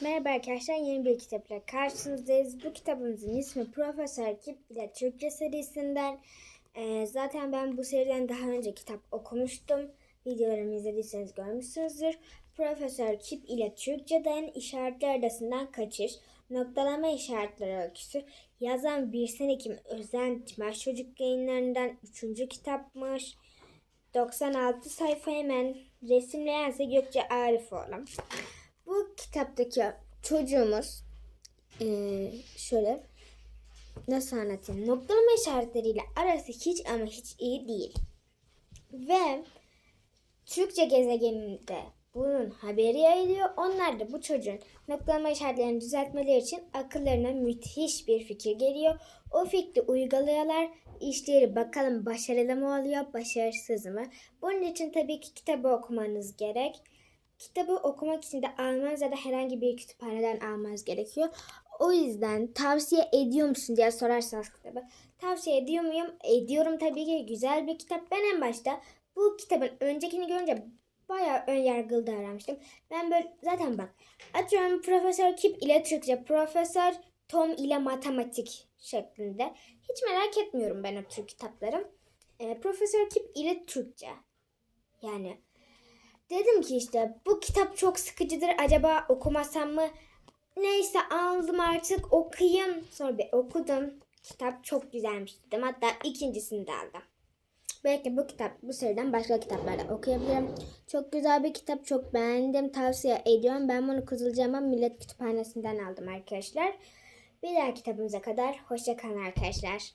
Merhaba arkadaşlar yeni bir kitapla karşınızdayız. Bu kitabımızın ismi Profesör Kip ile Türkçe serisinden. Ee, zaten ben bu seriden daha önce kitap okumuştum. Videolarımı izlediyseniz görmüşsünüzdür. Profesör Kip ile Türkçeden işaretler arasından kaçış, noktalama işaretleri öyküsü. Yazan Birsen Ekim Özen Timaş Çocuk yayınlarından 3. kitapmış. 96 sayfa hemen resimleyen ise Gökçe Arifoğlu. Kitaptaki çocuğumuz eee, şöyle nasıl anlatayım? Noktalama işaretleriyle arası hiç ama hiç iyi değil. Ve Türkçe gezegeninde bunun haberi yayılıyor. Onlar da bu çocuğun noktalama işaretlerini düzeltmeleri için akıllarına müthiş bir fikir geliyor. O fikri uyguluyorlar. İşleri bakalım başarılı mı oluyor, başarısız mı? Bunun için tabii ki kitabı okumanız gerek. Kitabı okumak için de Almanya'da herhangi bir kütüphaneden almanız gerekiyor. O yüzden tavsiye ediyor musun diye sorarsanız kitabı. Tavsiye ediyor muyum? Ediyorum tabii ki. Güzel bir kitap. Ben en başta bu kitabın öncekini görünce bayağı ön yargılı davranmıştım. Ben böyle zaten bak atıyorum Profesör Kip ile Türkçe, Profesör Tom ile matematik şeklinde. Hiç merak etmiyorum ben o tür kitapları. Ee, Profesör Kip ile Türkçe. Yani Dedim ki işte bu kitap çok sıkıcıdır. Acaba okumasam mı? Neyse aldım artık okuyayım. Sonra bir okudum. Kitap çok güzelmiş dedim. Hatta ikincisini de aldım. Belki bu kitap bu seriden başka kitaplarda okuyabilirim. Çok güzel bir kitap. Çok beğendim. Tavsiye ediyorum. Ben bunu Kızılcahamam Millet Kütüphanesi'nden aldım arkadaşlar. Bir daha kitabımıza kadar hoşça kalın arkadaşlar.